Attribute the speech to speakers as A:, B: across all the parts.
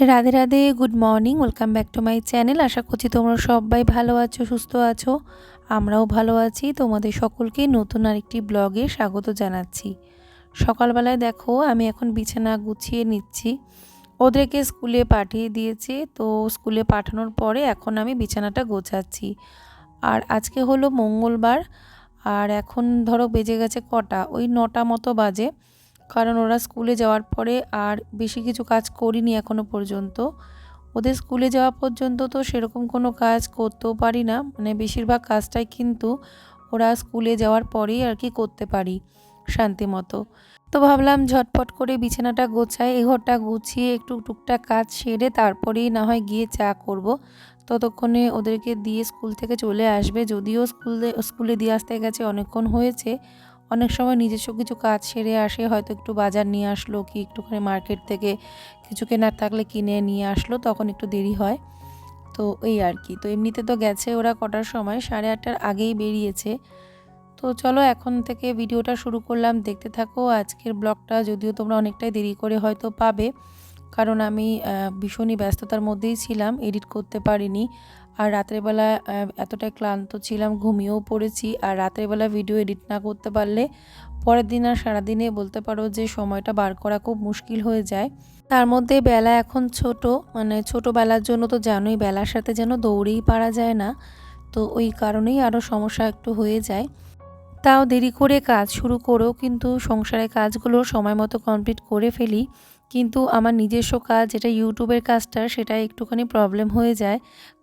A: Radhe Radhe good morning welcome back to my channel আশা করছি তোমরা সবাই ভালো আছো, সুস্থ আছো। আমরাও ভালো আছি। তোমাদের সকলকে নতুন আরেকটি ব্লগে স্বাগত জানাচ্ছি। সকালবেলায় দেখো, আমি এখন বিছানা গুছিয়ে নিচ্ছি। ওদেরকে স্কুলে পাঠিয়ে দিয়েছে। তো স্কুলে পাঠানোর পরে এখন আমি বিছানাটা গোছাচ্ছি। আর আজকে হলো মঙ্গলবার। আর এখন ধরো বেজে গেছে কটা, ওই নটা মতো বাজে। কারণ ওরা স্কুলে যাওয়ার পরে আর বেশি কিছু কাজ করিনি এখনও পর্যন্ত। ওদের স্কুলে যাওয়া পর্যন্ত তো সেরকম কোনো কাজ করতেও পারি না। মানে বেশিরভাগ কাজটাই কিন্তু ওরা স্কুলে যাওয়ার পরেই আর কি করতে পারি শান্তি মতো। তো ভাবলাম ঝটপট করে বিছানাটা গোছাই, এই ঘরটা গুছিয়ে একটু টুকটাক কাজ সেরে তারপরেই না হয় গিয়ে চা করব। ততক্ষণে ওদেরকে দিয়ে স্কুল থেকে চলে আসবে। যদিও স্কুলে স্কুলে দিয়ে আসতে গেছে, অনেকক্ষণ হয়েছে। অনেক সময় নিজস্ব কিছু কাজ সেরে আসে, হয়তো একটু বাজার নিয়ে আসলো কি একটুখানি মার্কেট থেকে কিছু কেনার থাকলে কিনে নিয়ে আসলো, তখন একটু দেরি হয়। তো এই আর কি। তো এমনিতে তো গেছে ওরা কটার সময়? সাড়ে আটটার আগেই বেরিয়েছে। তো চলো এখন থেকে ভিডিওটা শুরু করলাম। দেখতে থাকো আজকের ব্লগটা, যদিও তোমরা অনেকটাই দেরি করে হয়তো পাবে। কারণ আমি ভীষণই ব্যস্ততার মধ্যেই ছিলাম, এডিট করতে পারিনি। আর রাত্রেবেলা এতটাই ক্লান্ত ছিলাম, ঘুমিয়েও পড়েছি। আর রাত্রেবেলা ভিডিও এডিট না করতে পারলে পরের দিন আর সারাদিনে বলতে পারো যে সময়টা বার করা খুব মুশকিল হয়ে যায়। তার মধ্যে বেলা এখন ছোট মানে ছোটোবেলার জন্য তো জানোই, বেলার সাথে যেন দৌড়েই পারা যায় না। তো ওই কারণেই আরও সমস্যা একটু হয়ে যায়। তাও দেরি করে কাজ শুরু করেও কিন্তু সংসারের কাজগুলো সময় মতো কমপ্লিট করে ফেলি। কিন্তু আমার নিজস্ব কাজ, যেটা ইউটিউবের কাজটা সেটা একটুখানি প্রবলেম হয়ে যায়।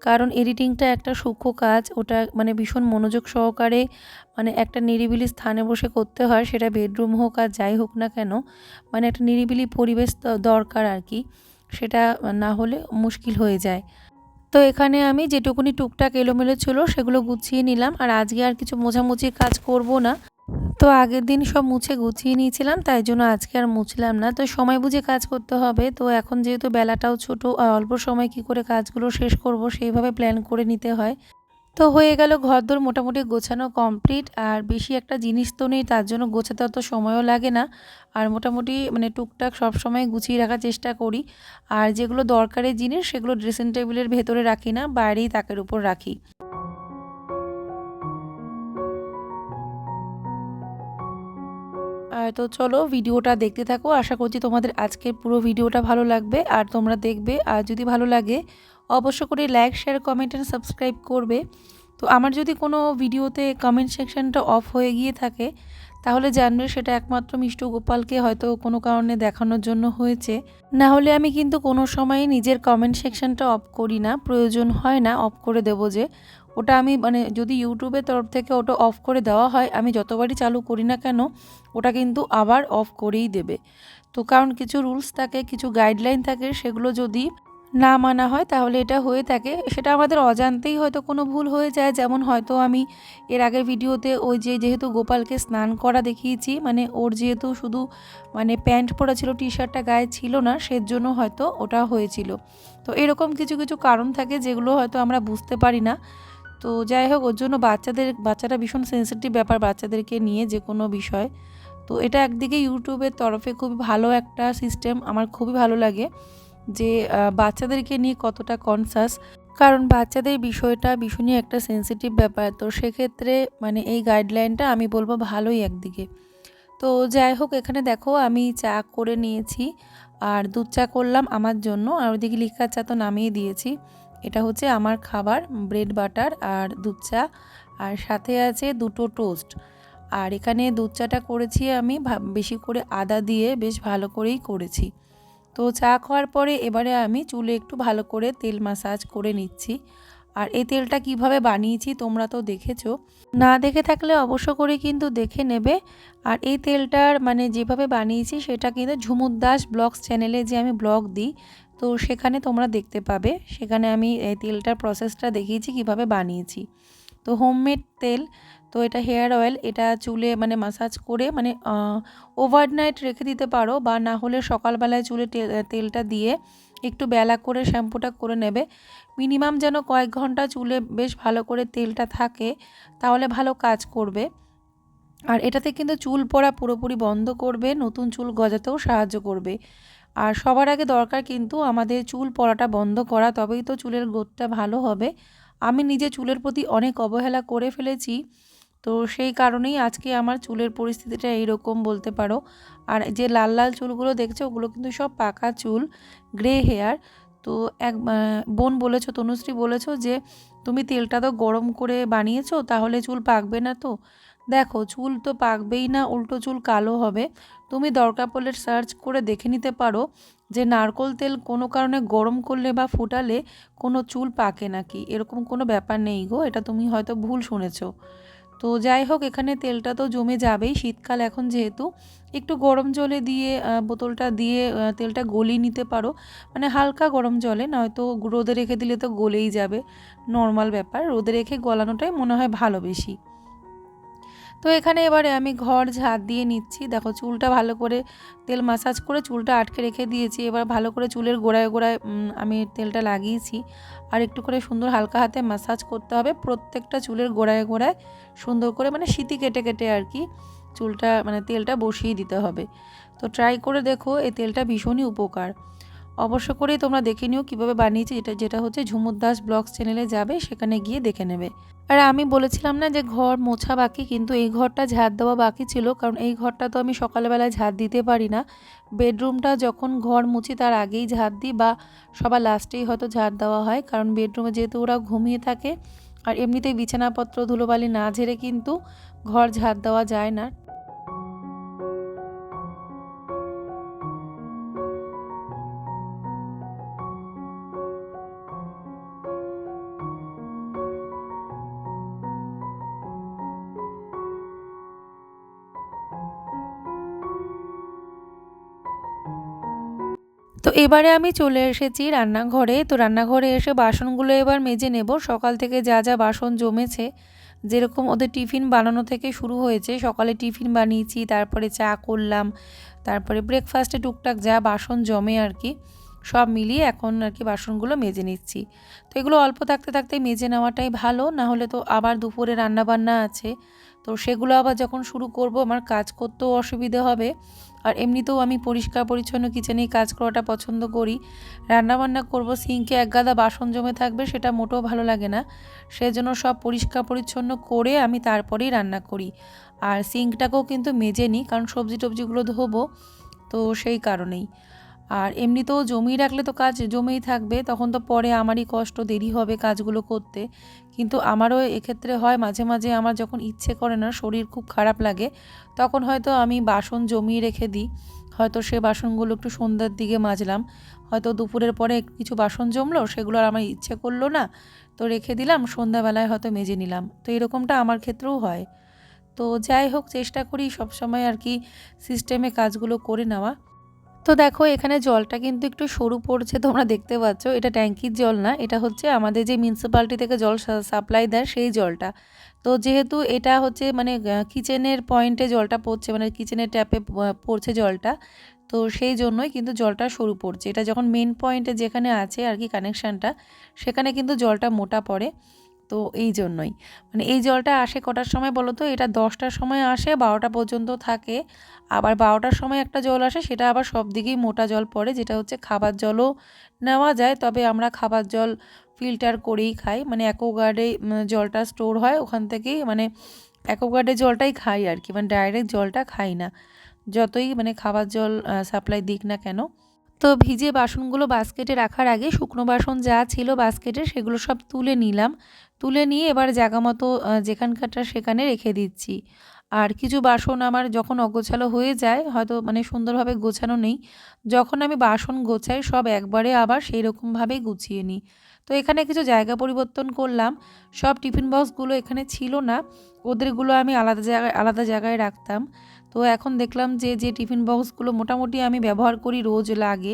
A: কারণ এডিটিংটা একটা সূক্ষ্ম কাজ, ওটা মানে ভীষণ মনোযোগ সহকারে মানে একটা নিরিবিলি স্থানে বসে করতে হয়, সেটা বেডরুম হোক আর যাই হোক না কেন মানে একটা নিরিবিলি পরিবেশ দরকার আর কি, সেটা না হলে মুশকিল হয়ে যায়। তো এখানে আমি যেটুকুনি টুকটাক এলোমেলো ছিল, সেগুলো গুছিয়ে নিলাম, আর আজকে আর কিছু মোছামুছির কাজ করব না। তো আগের দিন সব মুছে গুছিয়ে নিয়েছিলাম, তাই জন্য আজকে আর মুছলাম না। তো সময় বুঝে কাজ করতে হবে, তো এখন যেহেতু বেলাটাও ছোট অল্প সময় কি করে কাজগুলো শেষ করব সেইভাবে প্ল্যান করে নিতে হয়। তো হয়ে গেল ঘরদোর মোটামুটি গোছানো কমপ্লিট আর বেশি একটা জিনিস তো নেই, তার জন্য গোছাতে অত সময়ও লাগে না। আর মোটামুটি মানে টুকটাক সব সময় গুছিয়ে রাখার চেষ্টা করি। আর যেগুলো দরকারি জিনিস সেগুলো ড্রেসিং টেবিলের ভেতরে রাখি না, বাইরেই তাকের উপর রাখি। তো চলো ভিডিওটা দেখতে থাকো। আশা করছি তোমাদের আজকের পুরো ভিডিওটা ভালো লাগবে। আর তোমরা দেখবে, আর যদি ভালো লাগে, অবশ্য করে like share comment and subscribe করবে। তো আমার যদি কোনো ভিডিওতে কমেন্ট সেকশনটা অফ হয়ে গিয়ে থাকে, তাহলে জানবে সেটা একমাত্র মিষ্টু গোপালকে হয়তো কোনো কারণে দেখানোর জন্য হয়েছে। না হলে আমি কিন্তু কোনো সময় নিজের কমেন্ট সেকশনটা অফ করি না। প্রয়োজন হয় না অফ করে দেবো যে। ওটা আমি মানে যদি ইউটিউবের তরফ থেকে ওটা অফ করে দেওয়া হয়, আমি যতবারই চালু করি না কেন, ওটা কিন্তু আবার অফ করেই দেবে। তো কারণ কিছু রুলস থাকে, কিছু গাইডলাইন থাকে, সেগুলো যদি না মানা হয় তাহলে এটা হয়ে থাকে। সেটা আমাদের অজান্তেই হয়তো কোনো ভুল হয়ে যায়, যেমন হয়তো আমি এর আগের ভিডিওতে ওই যে যেহেতু গোপালকে স্নান করা দেখিয়েছি মানে ওর যেহেতু শুধু মানে প্যান্ট পরা ছিল টি শার্টটা গায়ে ছিল না সের জন্য হয়তো ওটা হয়েছিল। তো এরকম কিছু কিছু কারণ থাকে যেগুলো হয়তো আমরা বুঝতে পারি না। তো যাই হোক, ওর জন্য বাচ্চাদের, বাচ্চারা ভীষণ সেন্সিটিভ ব্যাপার বাচ্চাদেরকে নিয়ে যে কোনো বিষয়। তো এটা একদিকে ইউটিউবের তরফে খুবই ভালো একটা সিস্টেম আমার খুবই ভালো লাগে যে বাচ্চাদেরকে নিয়ে কতটা কনসাস কারণ বাচ্চাদের বিষয়টা ভীষণই একটা সেন্সিটিভ ব্যাপার। তো সেক্ষেত্রে মানে এই গাইডলাইনটা আমি বলব ভালোই একদিকে। তো যাই হোক, এখানে দেখো আমি চা করে নিয়েছি, আর দুধ চা করলাম আমার জন্য, আর ওদিকে লিকার চা তো নামিয়ে দিয়েছি। এটা হচ্ছে আমার খাবার ব্রেড বাটার আর দুধ চা। আর সাথে আছে দুটো টোস্ট আর এখানে দুধ চাটা করেছি আমি বেশি করে আদা দিয়ে বেশ ভালো করেই করেছি। তো চা খাওয়ার পরে এবারে আমি চুলে একটু ভালো করে তেল মাসাজ করে নিচ্ছি। আর এই তেলটা কীভাবে বানিয়েছি তোমরা তো দেখেছ। না দেখে থাকলে অবশ্য করে কিন্তু দেখে নেবে। আর এই তেলটার মানে যেভাবে বানিয়েছি সেটা কিন্তু ঝুমুর দাস ব্লগস চ্যানেলে যে আমি ব্লগ দিই তো সেখানে তোমরা দেখতে পাবে। সেখানে আমি এই তেলটার প্রসেসটা দেখিয়েছি, কীভাবে বানিয়েছি। তো হোমমেড তেল, তো এটা হেয়ার অয়েল এটা চুলে মানে মাসাজ করে মানে ওভারনাইট রেখে দিতে পারো বা না হলে সকালবেলায় চুলে তেলটা দিয়ে একটু বেলা করে শ্যাম্পুটা করে নেবে। মিনিমাম যেন কয়েক ঘণ্টা চুলে বেশ ভালো করে তেলটা থাকে, তাহলে ভালো কাজ করবে। আর এটাতে কিন্তু চুল পড়া পুরোপুরি বন্ধ করবে, নতুন চুল গজাতেও সাহায্য করবে। আর সবার আগে দরকার কিন্তু আমাদের চুল পড়াটা বন্ধ করা, তবেই তো চুলের গ্রোথটা ভালো হবে। আমি নিজে চুলের প্রতি অনেক অবহেলা করে ফেলেছি, তো সেই কারণেই আজকে আমার চুলের পরিস্থিতিটা এইরকম বলতে পারো। আর যে লাল লাল চুলগুলো দেখছ, ওগুলো কিন্তু সব পাকা চুল, গ্রে হেয়ার। তো এক বোন বলেছ, তনুশ্রী বলেছ যে, তুমি তেলটা তো গরম করে বানিয়েছো, তাহলে চুল পাকবে না তো? দেখো, চুল তো পাকবেই না, উল্টো চুল কালো হবে। তুমি দরকার পড়লে সার্চ করে দেখে নিতে পারো যে নারকোল তেল কোনো কারণে গরম করলে বা ফুটালে কোনো চুল পাকে নাকি। এরকম কোনো ব্যাপার নেই গো, এটা তুমি হয়তো ভুল শুনেছো। তো যাই হোক, এখানে তেলটা তো জমে যাবেই। শীতকাল এখন যেহেতু, একটু গরম জলে দিয়ে বোতলটা দিয়ে তেলটা গলিয়ে নিতে পারো। মানে হালকা গরম জলে, নয়তো রোদে রেখে দিলে তো গলেই যাবে। নর্মাল ব্যাপার, রোদে রেখে গলানোটাই মনে হয় ভালো বেশি। তো এখানে এবারে আমি ঘর ঝাঁট দিয়ে নিচ্ছি। দেখো চুলটা ভালো করে তেল মাসাজ করে চুলটা আটকে রেখে দিয়েছি। এবার ভালো করে চুলের গোড়ায় গোড়ায় আমি তেলটা লাগিয়েছি। আর একটু করে সুন্দর হালকা হাতে মাসাজ করতে হবে প্রত্যেকটা চুলের গোড়ায় গোড়ায় সুন্দর করে মানে সিটি কেটে কেটে আর কি চুলটা মানে তেলটা বসিয়ে দিতে হবে। তো ট্রাই করে দেখো, এই তেলটা ভীষণই উপকার। অবশ্য করেই তোমরা দেখে নিও কীভাবে বানিয়েছি। এটা, যেটা হচ্ছে ঝুমুর দাস ব্লগস চ্যানেলে যাবে, সেখানে গিয়ে দেখে নেবে। আর আমি বলেছিলাম না যে ঘর মোছা বাকি, কিন্তু এই ঘরটা ঝাড় দেওয়া বাকি ছিল, কারণ এই ঘরটা তো আমি সকালবেলায় ঝাড় দিতে পারি না। বেডরুমটা যখন ঘর মুছি, তার আগেই ঝাড় দিই বা সবার লাস্টেই হয়তো ঝাড় দেওয়া হয়, কারণ বেডরুমে যেহেতু ওরা ঘুমিয়ে থাকে। আর এমনিতেই বিছানাপত্র ধুলোবালি না ঝেড়ে কিন্তু ঘর ঝাড় দেওয়া যায় না। এবারে আমি চলে এসেছি রান্নাঘরে। তো রান্নাঘরে এসে বাসনগুলো এবার মেজে নেব। সকাল থেকে যা যা বাসন জমেছে, যেরকম ওদের টিফিন বানানো থেকে শুরু হয়েছে, সকালে টিফিন বানিয়েছি, তারপরে চা করলাম, তারপরে ব্রেকফাস্টে টুকটাক যা বাসন জমে আর কি, সব মিলিয়ে এখন আর কি বাসনগুলো মেজে নিচ্ছি। তো এগুলো অল্প থাকতে থাকতে মেজে নেওয়াটাই ভালো, না হলে তো আবার দুপুরে রান্নাবান্না আছে। তো সেগুলো আবার যখন শুরু করব, আমার কাজ করতেও অসুবিধে হবে। আর এমনিতেও আমি পরিষ্কার পরিচ্ছন্ন কিচেনেই কাজ করাটা পছন্দ করি। রান্নাবান্না করব, সিঙ্কে এক গাদা বাসন জমে থাকবে, সেটা মোটেও ভালো লাগে না। সেজন্য সব পরিষ্কার পরিচ্ছন্ন করে আমি তারপরেই রান্না করি। আর সিঙ্কটাকেও কিন্তু মেজে নিই, কারণ সবজি টবজিগুলো ধোবো, তো সেই কারণেই। আর এমনিতেও জমিয়ে রাখলে তো কাজ জমেই থাকবে, তখন তো পরে আমারই কষ্ট, দেরি হবে কাজগুলো করতে। কিন্তু আমারও এক্ষেত্রে হয়, মাঝে মাঝে আমার যখন ইচ্ছে করে না, শরীর খুব খারাপ লাগে, তখন হয়তো আমি বাসন জমিয়ে রেখে দিই। হয়তো সে বাসনগুলো একটু সন্ধ্যার দিকে মাজলাম, হয়তো দুপুরের পরে কিছু বাসন জমলো, সেগুলো আর আমার ইচ্ছে করল না, তো রেখে দিলাম, সন্ধ্যাবেলায় হয়তো মেজে নিলাম। তো এরকমটা আমার ক্ষেত্রেও হয়। তো যাই হোক, চেষ্টা করি সবসময় আর কি সিস্টেমে কাজগুলো করে নেওয়া। তো দেখো, এখানে জলটা কিন্তু একটু সরু পড়ছে, তোমরা দেখতে পাচ্ছ। এটা ট্যাঙ্কির জল না, এটা হচ্ছে আমাদের যে মিউনিসিপ্যালিটি থেকে জল সাপ্লাই দেয় সেই জলটা। তো যেহেতু এটা হচ্ছে মানে কিচেনের পয়েন্টে জলটা পড়ছে মানে কিচেনের ট্যাপে পড়ছে জলটা, তো সেই জন্যই কিন্তু জলটা সরু পড়ছে। এটা যখন মেন পয়েন্টে যেখানে আছে আর কি কানেকশানটা সেখানে কিন্তু জলটা মোটা পড়ে। তো এই জন্যই। মানে এই জলটা আসে কটার সময় বলো তো? এটা দশটার সময় আসে, বারোটা পর্যন্ত থাকে। আবার বারোটার সময় একটা জল আসে, সেটা আবার সব দিকেই মোটা জল পড়ে, যেটা হচ্ছে খাবার জলও নেওয়া যায়। তবে আমরা খাবার জল ফিল্টার করেই খাই। মানে অ্যাকোগার্ডে জলটা স্টোর হয়, ওখান থেকেই মানে অ্যাকোগার্ডের জলটাই খাই আর কি। মানে ডাইরেক্ট জলটা খাই না। যতই মানে খাবার জল সাপ্লাই দিক না কেন। তো ভিজে বাসনগুলো বাস্কেটে রাখার আগে শুকনো বাসন যা ছিল বাস্কেটে সেগুলো সব তুলে নিলাম। তুলে নিয়ে এবার জায়গা মতো যেখানকারটা সেখানে রেখে দিচ্ছি। আর কিছু বাসন আমার যখন অগোছালো হয়ে যায়, হয়তো মানে সুন্দরভাবে গোছানো নেই, যখন আমি বাসন গোছাই সব একবারে আবার সেই রকমভাবেই গুছিয়ে নিই। তো এখানে কিছু জায়গা পরিবর্তন করলাম। সব টিফিন বক্সগুলো এখানে ছিল না, ওদেরগুলো আমি আলাদা জায়গায় আলাদা জায়গায় রাখতাম। তো এখন দেখলাম যে যে টিফিন বক্সগুলো মোটামুটি আমি ব্যবহার করি রোজ লাগে।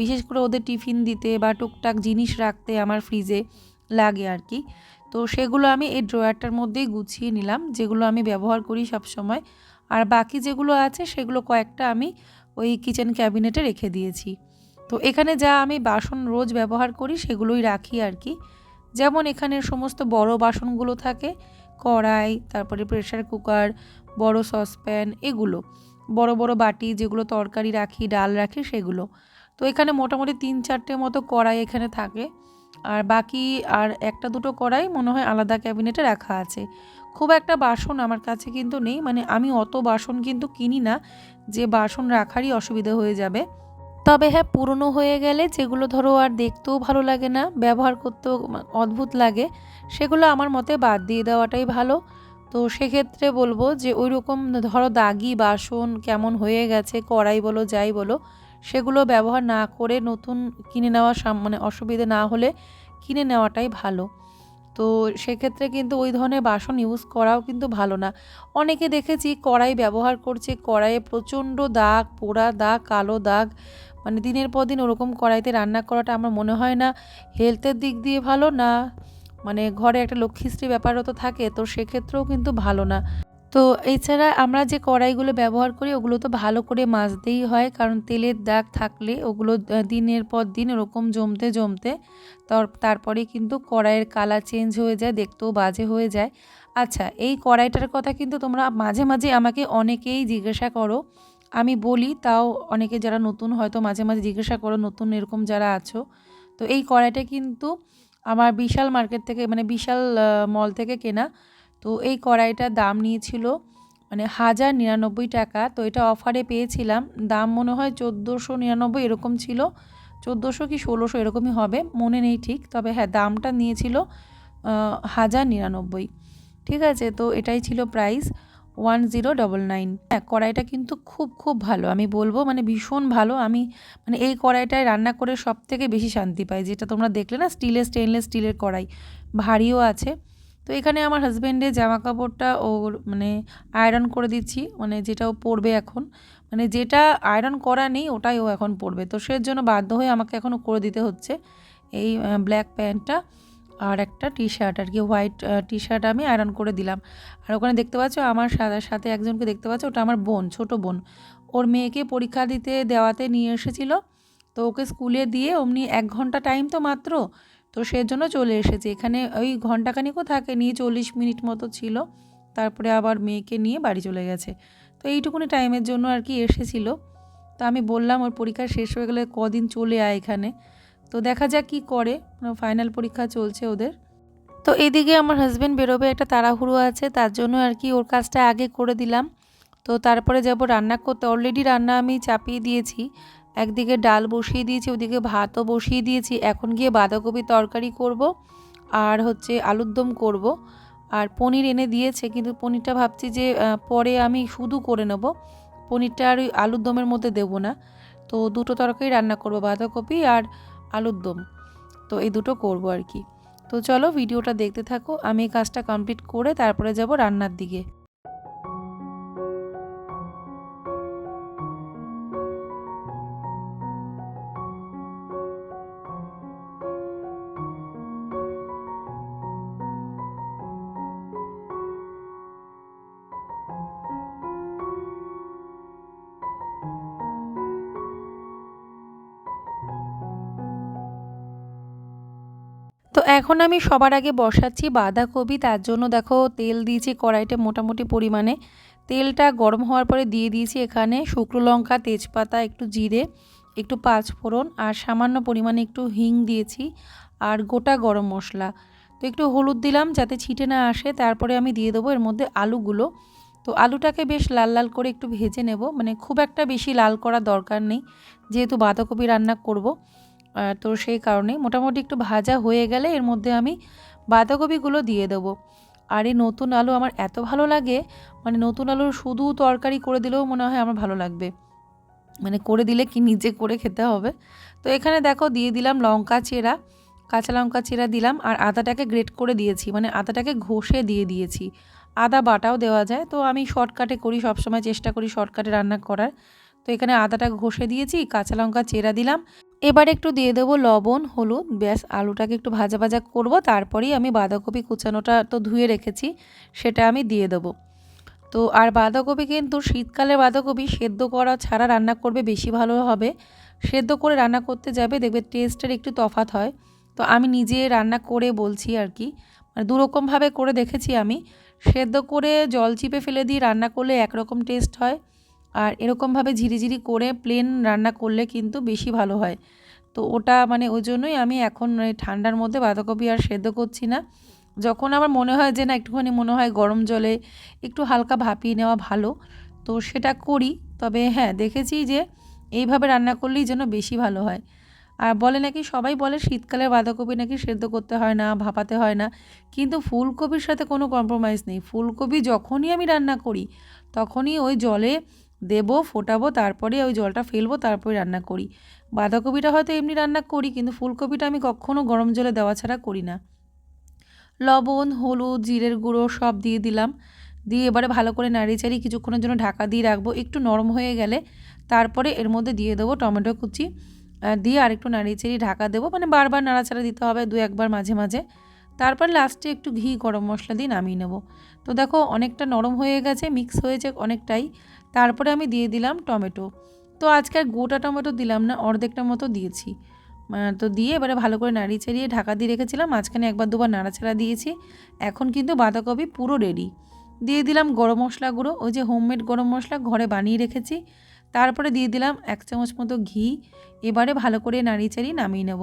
A: বিশেষ করে ওদের টিফিন দিতে বা টুকটাক জিনিস রাখতে আমার ফ্রিজে লাগে আর কি। তো সেগুলো আমি এই ড্রয়ারটার মধ্যেই গুছিয়ে নিলাম, যেগুলো আমি ব্যবহার করি সব সময় আর বাকি যেগুলো আছে, সেগুলো কয়েকটা আমি ওই কিচেন ক্যাবিনেটে রেখে দিয়েছি। তো এখানে যা আমি বাসন রোজ ব্যবহার করি, সেগুলোই রাখি আর কি। যেমন এখানে সমস্ত বড় বাসনগুলো থাকে, কড়াই, তারপরে প্রেশার কুকার বড় সসপ্যান, এগুলো। বড় বড় বাটি যেগুলো তরকারি রাখি, ডাল রাখি, সেগুলো। তো এখানে মোটামুটি তিন চারটে মতো কড়াই এখানে থাকে। আর বাকি আর একটা দুটো কড়াই মনে হয় আলাদা ক্যাবিনেটে রাখা আছে। খুব একটা বাসন আমার কাছে কিন্তু নেই। মানে আমি অত বাসন কিন্তু কিনি না যে বাসন রাখারই অসুবিধা হয়ে যাবে। তবে হ্যাঁ পুরনো হয়ে গেলে যেগুলো ধরো আর দেখতেও ভালো লাগে না, ব্যবহার করতেও অদ্ভুত লাগে, সেগুলো আমার মতে বাদ দিয়ে দেওয়াটাই ভালো। তো সেক্ষেত্রে বলব যে ওই রকম ধরো দাগি, বাসন কেমন হয়ে গেছে, কড়াই বলো, যাই বলো, সেগুলো ব্যবহার না করে নতুন কিনে নেওয়া মানে অসুবিধে না হলে কিনে নেওয়াটাই ভালো। তো সেক্ষেত্রে কিন্তু ওই ধরনের বাসন ইউজ করাও কিন্তু ভালো না। অনেকে দেখেছি কড়াই ব্যবহার করছে, কড়াইয়ে প্রচণ্ড দাগ, পোড়া দাগ, কালো দাগ মানে দিনের পর দিন ওরকম কড়াইতে রান্না করাটা আমার মনে হয় না হেলথের দিক দিয়ে ভালো না মানে ঘরে একটা লক্ষ্মীশ্রী ব্যাপারও তো থাকে, তো সেক্ষেত্রেও কিন্তু ভালো না। তো এছাড়া আমরা যে কড়াইগুলো ব্যবহার করি, ওগুলো তো ভালো করে মাজতেই হয়, কারণ তেলের দাগ থাকলে ওগুলো দিনের পর দিন ওরকম জমতে জমতে তারপরে কিন্তু কড়াইয়ের কালার চেঞ্জ হয়ে যায়, দেখতেও বাজে হয়ে যায়। আচ্ছা এই কড়াইটার কথা কিন্তু তোমরা মাঝে মাঝে আমাকে অনেকেই জিজ্ঞাসা করো, আমি বলি, তাও অনেকে যারা নতুন হয়তো মাঝে মাঝে জিজ্ঞাসা করো, নতুন এরকম যারা আছো। তো এই কড়াইটা কিন্তু আমার বিশাল মার্কেট থেকে মানে বিশাল মল থেকে কেনা। তো এই কড়াইটার দাম নিয়েছিল মানে হাজার নিরানব্বই টাকা। তো এটা অফারে পেয়েছিলাম। দাম মনে হয় চোদ্দোশো নিরানব্বই এরকম ছিল। চোদ্দোশো কি ষোলোশো এরকমই হবে, মনে নেই ঠিক। তবে হ্যাঁ দামটা নিয়েছিল হাজার নিরানব্বই। ঠিক আছে, তো এটাই ছিল price one zero double nine হ্যাঁ কড়াইটা কিন্তু খুব খুব ভালো। আমি বলব মানে ভীষণ ভালো। আমি মানে এই কড়াইটায় রান্না করে সব থেকে বেশি শান্তি পাই। যেটা তোমরা দেখলে না, স্টিলের স্টেনলেস স্টিলের কড়াই। ভারীও আছে। তো এখানে আমার হাজব্যান্ডের জামা কাপড়টা ওর মানে আয়রন করে দিচ্ছি। মানে যেটা ও পরবে এখন। মানে যেটা আয়রন করা নেই, ওটাই ও এখন পরবে। তো সে জন্য বাধ্য হয়ে আমাকে এখনও করে দিতে হচ্ছে। এই ব্ল্যাক প্যান্টটা আর একটা টি শার্ট আর কি হোয়াইট টি শার্ট আমি আয়রন করে দিলাম। আর ওখানে দেখতে পাচ্ছ আমার সাথে একজনকে দেখতে পাচ্ছ, ওটা আমার বোন, ছোট বোন। ওর মেয়েকে পরীক্ষা দিতে দেওয়াতে নিয়ে এসেছিল। তো ওকে স্কুলে দিয়ে অমনি এক ঘণ্টা টাইম তো মাত্র, তো সেজন্য চলে এসেছে। এখানে ওই ঘন্টাখানিকও থাকে, নিয়ে চল্লিশ মিনিট মতো ছিল। তারপরে আবার মেয়েকে নিয়ে বাড়ি চলে গেছে। তো এইটুকুনি টাইমের জন্য আর কি এসেছিল। তো আমি বললাম, ওর পরীক্ষা শেষ হয়ে গেলে কদিন চলে আয় এখানে? তো দেখা যাক কী করে। ফাইনাল পরীক্ষা চলছে ওদের। তো এদিকে আমার হাজব্যান্ড বেরোবে, একটা তাড়াহুড়ো আছে, তার জন্য আর কি ওর কাজটা আগে করে দিলাম। তো তারপরে যাব রান্না করতে। অলরেডি রান্না আমি চাপিয়ে দিয়েছি। একদিকে ডাল বসিয়ে দিয়েছি, ওদিকে ভাতও বসিয়ে দিয়েছি। এখন গিয়ে বাঁধাকপি তরকারি করব আর হচ্ছে আলুর দম করব। আর পনির এনে দিয়েছে, কিন্তু পনিরটা ভাবছি যে পরে আমি শুধু করে নেব। পনিরটা আর ওই আলুর দমের মধ্যে দেবো না। তো দুটো তরকারি রান্না করব, বাঁধাকপি আর আলুর দম। তো এই দুটো করব আর কি। তো চলো ভিডিওটা দেখতে থাকো। আমি এই কাজটা কমপ্লিট করে তারপরে যাব রান্নার দিকে। এখন আমি সবার আগে বসাচ্ছি বাঁধাকপি, তার জন্য দেখো তেল দিয়েছি কড়াইতে মোটামুটি পরিমাণে। তেলটা গরম হওয়ার পরে দিয়ে দিয়েছি এখানে শুকনো লঙ্কা, তেজপাতা, একটু জিরে, একটু পাঁচ ফোড়ন আর সামান্য পরিমাণে একটু হিং দিয়েছি আর গোটা গরম মশলা। তো একটু হলুদ দিলাম যাতে ছিটে না আসে, তারপরে আমি দিয়ে দেবো এর মধ্যে আলুগুলো। তো আলুটাকে বেশ লাল লাল করে একটু ভেজে নেব মানে খুব একটা বেশি লাল করা দরকার নেই, যেহেতু বাঁধাকপি রান্না করব। তো সেই কারণে মোটামুটি একটু ভাজা হয়ে গেলে এর মধ্যে আমি বাঁধাকপিগুলো দিয়ে দেবো। আর এই নতুন আলু আমার এত ভালো লাগে মানে নতুন আলুর শুধু তরকারি করে দিলেও মনে হয় আমার ভালো লাগবে। মানে করে দিলে কি নিজে করে খেতে হবে? তো এখানে দেখো দিয়ে দিলাম লঙ্কা চেরা, কাঁচা লঙ্কা চেরা দিলাম আর আদাটাকে গ্রেট করে দিয়েছি মানে আদাটাকে ঘষে দিয়ে দিয়েছি। আদা বাটাও দেওয়া যায়, তো আমি শর্টকাটে করি, সবসময় চেষ্টা করি শর্টকাটে রান্না করার। তো এখানে আদাটা ঘষে দিয়েছি, কাঁচা লঙ্কা চেরা দিলাম এবার একটু দিয়ে দেবো লবণ, হলুদ, ব্যাস, আলুটাকে একটু ভাজা ভাজা করব, তারপরেই আমি বাঁধাকপি কুচানোটা তো ধুয়ে রেখেছি, সেটা আমি দিয়ে দেবো। তো আর বাঁধাকপি কিন্তু শীতকালে বাঁধাকপি সেদ্ধ করা ছাড়া রান্না করবে বেশি ভালো হবে। সেদ্ধ করে রান্না করতে যাবে, দেখবে টেস্টের একটু তফাত হয়। তো আমি নিজে রান্না করে বলছি আর কি মানে দুরকমভাবে করে দেখেছি আমি। সেদ্ধ করে জল চিপে ফেলে দিয়ে রান্না করলে একরকম টেস্ট হয়। আর এরকমভাবে ঝিরিঝিরি করে প্লেন রান্না করলে কিন্তু বেশি ভালো হয়। তো ওটা মানে ওই জন্যই আমি এখন ঠান্ডার মধ্যে বাঁধাকপি আর সেদ্ধ করছি না। যখন আমার মনে হয় যে না, একটুখানি মনে হয় গরম জলে একটু হালকা ভাপিয়ে নেওয়া ভালো, তো সেটা করি। তবে হ্যাঁ দেখেছি যে এইভাবে রান্না করলেই যেন বেশি ভালো হয়। আর বলে নাকি, সবাই বলে শীতকালের বাঁধাকপি নাকি সেদ্ধ করতে হয় না, ভাপাতে হয় না। কিন্তু ফুলকপির সাথে কোনো কম্প্রোমাইজ নেই। ফুলকপি যখনই আমি রান্না করি, তখনই ওই জলে দেবো, ফোটাবো, তারপরে ওই জলটা ফেলব, তারপরে রান্না করি। বাঁধাকপিটা হয়তো এমনি রান্না করি, কিন্তু ফুলকপিটা আমি কখনও গরম জলে দেওয়া ছাড়া করি না। লবণ, হলুদ, জিরের গুঁড়ো সব দিয়ে দিলাম। দিয়ে এবারে ভালো করে নাড়িয়ে চাড়িয়ে কিছুক্ষণের জন্য ঢাকা দিয়ে রাখব। একটু নরম হয়ে গেলে তারপরে এর মধ্যে দিয়ে দেবো টমেটো কুচি। দিয়ে আরেকটু নাড়িয়ে চাড়িয়ে ঢাকা দেবো মানে বারবার নাড়াচাড়া দিতে হবে দু একবার মাঝে মাঝে। তারপর লাস্টে একটু ঘি, গরম মশলা দিয়ে নামিয়ে নেব। তো দেখো, অনেকটা নরম হয়ে গেছে, মিক্স হয়েছে অনেকটাই। তারপরে আমি দিয়ে দিলাম টমেটো। তো আজকে আর গোটা টমেটো দিলাম না, অর্ধেকটা মতো দিয়েছি। তো দিয়ে এবারে ভালো করে নাড়িয়ে চাড়িয়ে ঢাকা দিয়ে রেখেছিলাম, মাঝখানে একবার দুবার নাড়াচাড়া দিয়েছি। এখন কিন্তু বাঁধাকপি পুরো রেডি দিয়ে দিলাম গরম মশলা গুঁড়ো, ওই যে হোমমেড গরম মশলা ঘরে বানিয়ে রেখেছি। তারপরে দিয়ে দিলাম এক চামচ মতো ঘি। এবারে ভালো করে নাড়িয়ে চাড়িয়ে নামিয়ে নেব।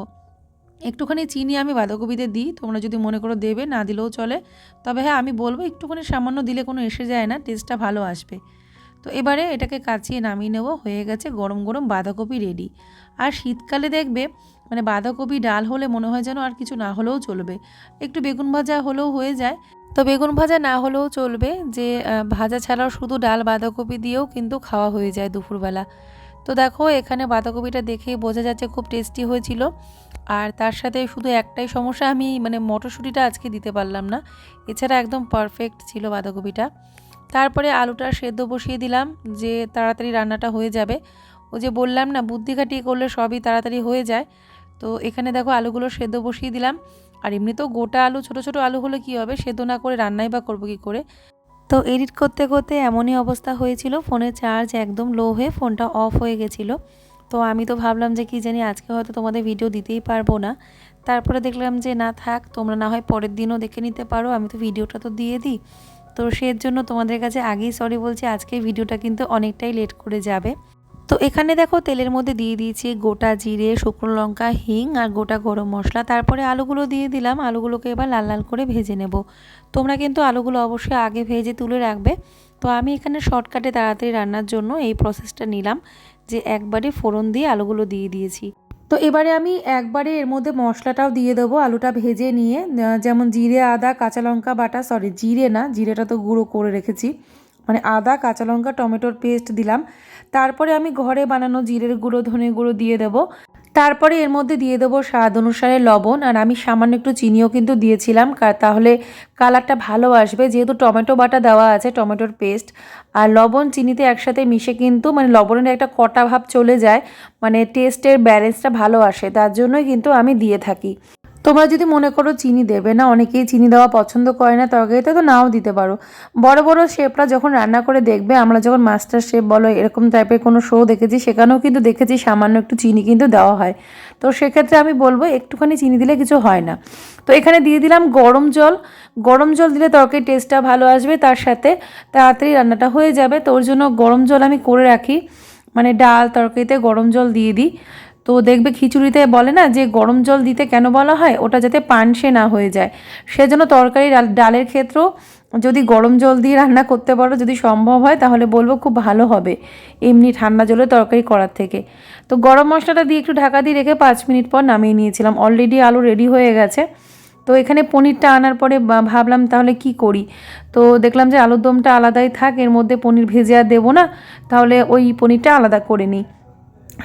A: একটুখানি চিনি আমি বাঁধাকপিতে দিই, তোমরা যদি মনে করো দেবে, না দিলেও চলে। তবে হ্যাঁ আমি বলব একটুখানি সামান্য দিলে কোনো এসে যায় না টেস্টটা ভালো আসবে। তো এবারে এটাকে কাচিয়ে নামিয়ে নেব। হয়ে গেছে গরম গরম বাঁধাকপি রেডি আর শীতকালে দেখবে মানে বাঁধাকপি ডাল হলে মনে হয় যেন আর কিছু না হলেও চলবে। একটু বেগুন ভাজা হলেও হয়ে যায়। তো বেগুন ভাজা না হলেও চলবে যে ভাজা ছাড়াও শুধু ডাল, বাঁধাকপি দিয়েও কিন্তু খাওয়া হয়ে যায় দুপুরবেলা। তো দেখো, এখানে বাঁধাকপিটা দেখে বোঝা যাচ্ছে খুব টেস্টি হয়েছিল। আর তার সাথে শুধু একটাই সমস্যা, আমি মানে মটরশুঁটিটা আজকে দিতে পারলাম না। এছাড়া একদম পারফেক্ট ছিল বাঁধাকপিটা। তারপরে আলুটা সেদ্ধ বসিয়ে দিলাম, যে তাড়াতাড়ি রান্নাটা হয়ে যাবে। ও যে বললাম না, বুদ্ধি খাটিয়ে করলে সবই তাড়াতাড়ি হয়ে যায়। তো এখানে দেখো আলুগুলো সেদ্ধ বসিয়ে দিলাম। আর এমনিতেও গোটা আলু, ছোট ছোট আলু হলে কী হবে? সেদ্ধ না করে রান্নাই বা করব কী করে? তো এডিট করতে করতে এমনই অবস্থা হয়েছিল ফোনের চার্জ একদম লো হয়ে ফোনটা অফ হয়ে গেছিল। তো আমি তো ভাবলাম যে কি জানি আজকে হয়তো তোমাদের ভিডিও দিতেই পারব না। তারপরে দেখলাম যে না থাক, তোমরা না হয় পরের দিনও দেখে নিতে পারো, আমি তো ভিডিওটা তো দিয়ে দিই। তো সের জন্য তোমাদের কাছে আগেই সরি বলছি, আজকে ভিডিওটা কিন্তু অনেকটাই লেট করে যাবে। তো এখানে দেখো তেলের মধ্যে দিয়ে দিয়েছি গোটা জিরে, শুকনো লঙ্কা, হিং আর গোটা গরম মশলা। তারপরে আলুগুলো দিয়ে দিলাম, আলুগুলোকে এবার লাল লাল করে ভেজে নেব। তোমরা কিন্তু আলুগুলো অবশ্যই আগে ভেজে তুলে রাখবে। তো আমি এখানে শর্টকাটে তাড়াতাড়ি রান্নার জন্য এই প্রসেসটা নিলাম যে একবারে ফোড়ন দিয়ে আলুগুলো দিয়ে দিয়েছি। তো এবারে আমি একবারে এর মধ্যে মশলাটাও দিয়ে দেবো, আলুটা ভেজে নিয়ে যেমন জিরে, আদা, কাঁচা লঙ্কা, বাটা সরি জিরে না, জিরেটা তো গুঁড়ো করে রেখেছি মানে আদা, কাঁচা লঙ্কা, টমেটোর পেস্ট দিলাম, তারপরে আমি ঘরে বানানো জিরের গুঁড়ো, ধনে গুঁড়ো দিয়ে দেবো। তারপরে এর মধ্যে দিয়ে দেবো স্বাদ অনুসারে লবণ, আর আমি সামান্য একটু চিনিও কিন্তু দিয়েছিলাম তাহলে কালারটা ভালো আসবে। যেহেতু টমেটো বাটা দেওয়া আছে, টমেটোর পেস্ট, আর লবণ, চিনিতে একসাথে মিশে কিন্তু মানে লবণের একটা কটা ভাব চলে যায় মানে টেস্টের ব্যালেন্সটা ভালো আসে, তার জন্যই কিন্তু আমি দিয়ে থাকি। তোমরা যদি মনে করো চিনি দেবে না, অনেকেই চিনি দেওয়া পছন্দ করে না, তরকারিতে তো নাও দিতে পারো। বড় বড় শেফরা যখন রান্না করে দেখবে, আমরা যখন মাস্টার শেফ বলো, এরকম টাইপের কোনো শো দেখেছি, সেখানেও কিন্তু দেখেছি সামান্য একটু চিনি কিন্তু দেওয়া হয়। তো সেক্ষেত্রে আমি বলব, একটুখানি চিনি দিলে কিছু হয় না। তো এখানে দিয়ে দিলাম গরম জল। গরম জল দিলে তরকারি টেস্টটা ভালো আসবে, তার সাথে তাড়াতাড়ি রান্নাটা হয়ে যাবে। তো ওর জন্য গরম জল আমি করে রাখি। মানে ডাল তরকারিতে গরম জল দিয়ে দিই। তো দেখবে খিচুড়িতে বলে না যে গরম জল দিতে কেন বলা হয়? ওটা যাতে পানসে না হয়ে যায়। সেজন্য তরকারি ডালের ক্ষেত্রেও যদি গরম জল দিয়ে রান্না করতে পারো, যদি সম্ভব হয়, তাহলে বলব খুব ভালো হবে এমনি ঠান্ডা জলে তরকারি করার থেকে। তো গরম মশলাটা দিয়ে একটু ঢাকা দিয়ে রেখে পাঁচ মিনিট পর নামিয়ে নিয়েছিলাম। অলরেডি আলু রেডি হয়ে গেছে। তো এখানে পনিরটা আনার পরে ভাবলাম তাহলে কি করি? তো দেখলাম যে আলুর দমটা আলাদাই থাক, এর মধ্যে পনির ভেজে আর দেবো না। তাহলে ওই পনিরটা আলাদা করে নিই।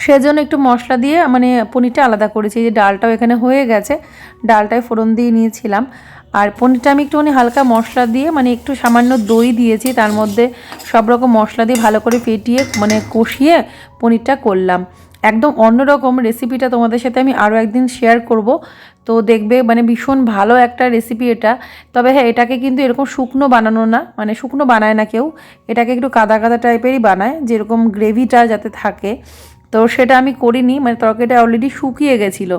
A: সেজন্য একটু মশলা দিয়ে মানে পনিরটা আলাদা করেছি। যে ডালটাও এখানে হয়ে গেছে, ডালটায় ফোড়ন দিয়ে নিয়েছিলাম। আর পনিরটা আমি একটুখানি হালকা মশলা দিয়ে মানে একটু সামান্য দই দিয়েছি, তার মধ্যে সব রকম মশলা দিয়ে ভালো করে ফেটিয়ে মানে কষিয়ে পনিরটা করলাম। একদম অন্যরকম রেসিপিটা তোমাদের সাথে আমি আরও একদিন শেয়ার করব। তো দেখবে মানে ভীষণ ভালো একটা রেসিপি এটা। তবে হ্যাঁ এটাকে কিন্তু এরকম শুকনো বানানো না মানে শুকনো বানায় না কেউ। এটাকে একটু কাদা কাদা টাইপেরই বানায়, যেরকম গ্রেভিটা যাতে থাকে। তো সেটা আমি করিনি মানে তরকারিটা অলরেডি শুকিয়ে গেছিল।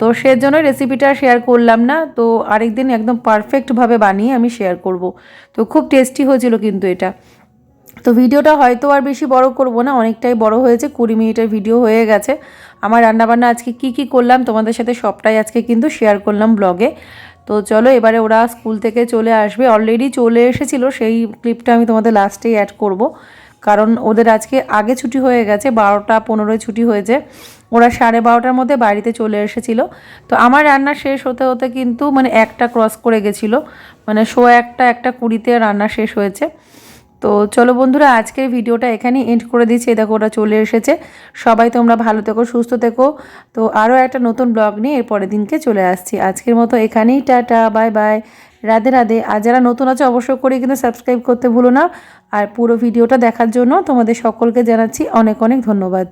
A: তো সেজন্য রেসিপিটা শেয়ার করলাম না। তো আরেকদিন একদম পারফেক্টভাবে বানিয়ে আমি শেয়ার করব। তো খুব টেস্টি হয়েছিল কিন্তু এটা। তো ভিডিওটা হয়তো আর বেশি বড় করব না, অনেকটাই বড় হয়েছে, কুড়ি মিনিটের ভিডিও হয়ে গেছে। আমার রান্নাবান্না আজকে কি কি করলাম, তোমাদের সাথে সবটাই আজকে কিন্তু শেয়ার করলাম ব্লগে তো চলো এবারে ওরা স্কুল থেকে চলে আসবে। অলরেডি চলে এসেছিল, সেই ক্লিপটা আমি তোমাদের লাস্টেই অ্যাড করব। কারণ ওদের আজকে আগে ছুটি হয়ে গেছে, বারোটা পনেরোয় ছুটি হয়েছে। ওরা সাড়ে বারোটার মধ্যে বাড়িতে চলে এসেছিল। তো আমার রান্না শেষ হতে হতে কিন্তু মানে একটা ক্রস করে গেছিল। মানে শো একটা একটা কুড়িতে রান্না শেষ হয়েছে। তো চলো বন্ধুরা, আজকের ভিডিওটা এখানেই এন্ড করে দিচ্ছি। দেখো ওটা চলে এসেছে। সবাই তোমরা ভালো থেকো, সুস্থ থেকো। তো আরও একটা নতুন ব্লগ নিয়ে এর পরের দিনকে চলে আসছি। আজকের মতো এখানেই, tata, bye bye. Radhe Radhe. আর যারা নতুন আছে, অবশ্যই করে কিন্তু সাবস্ক্রাইব করতে ভুলো না। আর পুরো ভিডিওটা দেখার জন্য তোমাদের সকলকে জানাচ্ছি অনেক অনেক ধন্যবাদ।